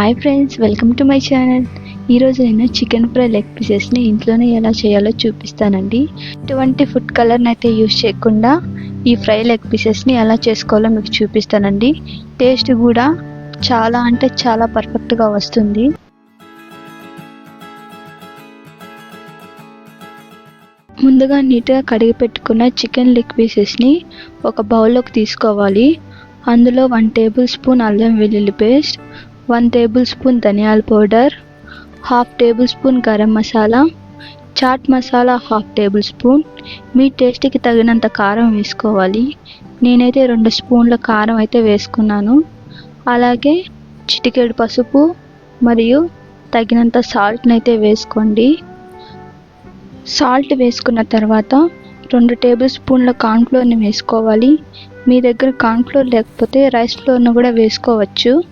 Hi friends welcome to my channel ఈరోజు నేను chicken fry leg పీసెస్ని ఇంట్లోనే ఎలా చేయాలో చూపిస్తానండి. ఎటువంటి ఫుడ్ కలర్ని అయితే యూస్ చేయకుండా ఈ ఫ్రై లెగ్ పీసెస్ని ఎలా చేసుకోవాలో మీకు చూపిస్తానండి. టేస్ట్ కూడా చాలా అంటే చాలా పర్ఫెక్ట్గా వస్తుంది. ముందుగా నీట్గా కడిగి పెట్టుకున్న చికెన్ లెగ్ పీసెస్ని ఒక బౌల్లోకి తీసుకోవాలి. అందులో వన్ టేబుల్ స్పూన్ అల్లం వెల్లుల్లి పేస్ట్ వన్ టేబుల్ స్పూన్ ధనియాల powder half tablespoon garam masala chaat masala half tablespoon. మీ టేస్ట్కి తగినంత కారం వేసుకోవాలి. నేనైతే రెండు స్పూన్ల కారం అయితే వేసుకున్నాను. అలాగే చిటికెడు పసుపు మరియు తగినంత సాల్ట్ని అయితే వేసుకోండి. సాల్ట్ వేసుకున్న తర్వాత రెండు టేబుల్ స్పూన్ల కార్న్ఫ్లోర్ని వేసుకోవాలి. మీ దగ్గర కార్న్ఫ్లోర్ లేకపోతే రైస్ ఫ్లోర్ను కూడా వేసుకోవచ్చు.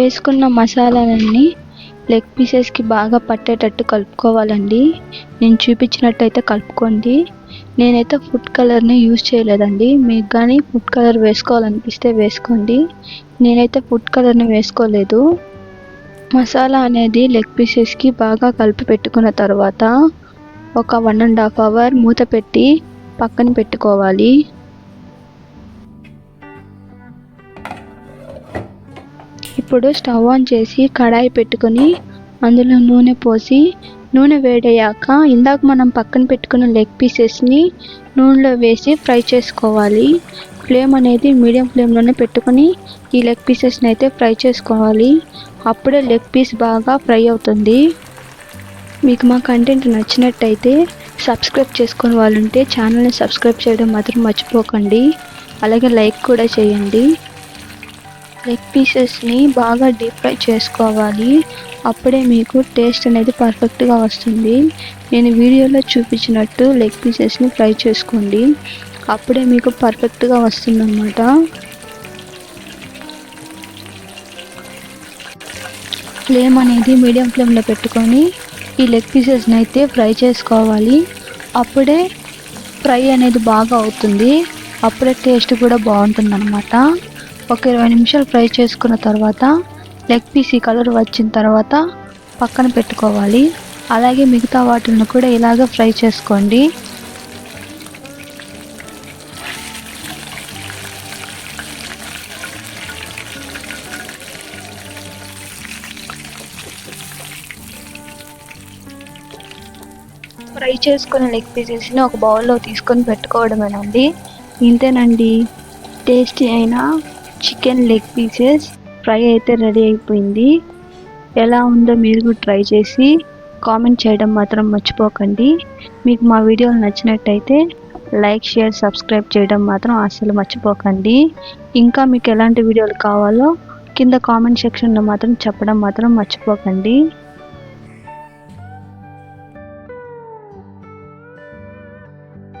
వేసుకున్న మసాలాలన్నీ లెగ్ పీసెస్కి బాగా పట్టేటట్టు కలుపుకోవాలండి. నేను చూపించినట్టయితే కలుపుకోండి. నేనైతే ఫుడ్ కలర్ని యూజ్ చేయలేదండి. మీకు కానీ ఫుడ్ కలర్ వేసుకోవాలనిపిస్తే వేసుకోండి. నేనైతే ఫుడ్ కలర్ని వేసుకోలేదు. మసాలా అనేది లెగ్ పీసెస్కి బాగా కలిపి పెట్టుకున్న తర్వాత ఒక వన్ అండ్ హాఫ్ అవర్ మూత పెట్టి పక్కన పెట్టుకోవాలి. ఇప్పుడు స్టవ్ ఆన్ చేసి కడాయి పెట్టుకొని అందులో నూనె పోసి నూనె వేడయ్యాక ఇందాక మనం పక్కన పెట్టుకున్న లెగ్ పీసెస్ని నూనెలో వేసి ఫ్రై చేసుకోవాలి. ఫ్లేమ్ అనేది మీడియం ఫ్లేమ్లోనే పెట్టుకొని ఈ లెగ్ పీసెస్ని అయితే ఫ్రై చేసుకోవాలి. అప్పుడే లెగ్ పీస్ బాగా ఫ్రై అవుతుంది. మీకు మా కంటెంట్ నచ్చినట్టయితే సబ్స్క్రైబ్ చేసుకుని వాళ్ళు ఉంటే ఛానల్ని సబ్స్క్రైబ్ చేయడం మాత్రం మర్చిపోకండి. అలాగే లైక్ కూడా చేయండి. లెగ్ పీసెస్ని బాగా డీప్ ఫ్రై చేసుకోవాలి. అప్పుడే మీకు టేస్ట్ అనేది పర్ఫెక్ట్గా వస్తుంది. నేను వీడియోలో చూపించినట్టు లెగ్ పీసెస్ని ఫ్రై చేసుకోండి. అప్పుడే మీకు పర్ఫెక్ట్గా వస్తుందన్నమాట. ఫ్లేమ్ అనేది మీడియం ఫ్లేమ్లో పెట్టుకొని ఈ లెగ్ పీసెస్ని అయితే ఫ్రై చేసుకోవాలి. అప్పుడే ఫ్రై అనేది బాగా అవుతుంది. అప్పుడే టేస్ట్ కూడా బాగుంటుంది అన్నమాట ఒక ఇరవై నిమిషాలు ఫ్రై చేసుకున్న తర్వాత లెగ్ పీస్ ఈ కలర్ వచ్చిన తర్వాత పక్కన పెట్టుకోవాలి. అలాగే మిగతా వాటిని కూడా ఇలాగ ఫ్రై చేసుకోండి. ఫ్రై చేసుకున్న లెగ్ పీసెస్ని ఒక బౌల్లో తీసుకొని పెట్టుకోవడమేనండి. ఇంతేనండి. టేస్టీ అయినా చికెన్ లెగ్ పీసెస్ ఫ్రై అయితే రెడీ అయిపోయింది. ఎలా ఉందో మీరు కూడా ట్రై చేసి కామెంట్ చేయడం మాత్రం మర్చిపోకండి. మీకు మా వీడియోలు నచ్చినట్టయితే లైక్ షేర్ సబ్స్క్రైబ్ చేయడం మాత్రం అస్సలు మర్చిపోకండి. ఇంకా మీకు ఎలాంటి వీడియోలు కావాలో కింద కామెంట్ సెక్షన్లో మాత్రం చెప్పడం మాత్రం మర్చిపోకండి.